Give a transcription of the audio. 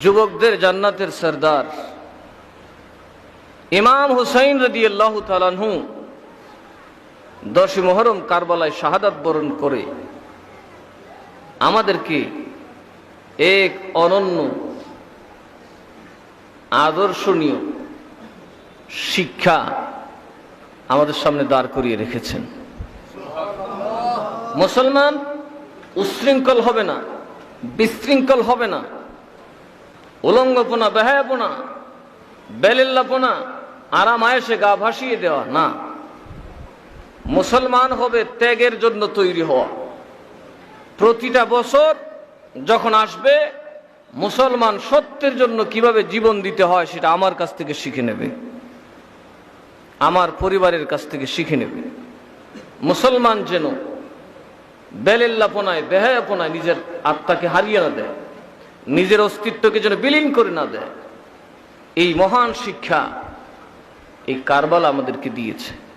যুবকদের জান্নাতের সর্দার। ইমাম হুসাইন রদি দশই মহরম কারবালায় শাহাদাত বরণ করে আমাদেরকে এক অনন্য, আদর্শনীয় শিক্ষা আমাদের সামনে দাঁড় করিয়ে রেখেছেন। মুসলমান উশৃঙ্খল হবে না, বিশৃঙ্খল হবে না। উলঙ্গপনা, বেহায়াপনা, বেলিল্লাপনা আরাম আয়েসে গা ভাসিয়ে দেওয়া, না। মুসলমান হবে ত্যাগের জন্য তৈরি হওয়া। প্রতিটা বছর যখন আসবে, মুসলমান সত্যের জন্য কীভাবে জীবন দিতে হয় সেটা আমার কাছ থেকে শিখে নেবে। আমার পরিবারের কাছ থেকে শিখে নেবে। মুসলমান যেন বেলেল্লাপনায়, বেহায়াপনায় নিজের আত্মাকে হারিয়ে না দেয়। নিজের অস্তিত্বকে যেন বিলীন করে না দেয়। এই মহান শিক্ষা এই কারবাল আমাদেরকে দিয়েছে।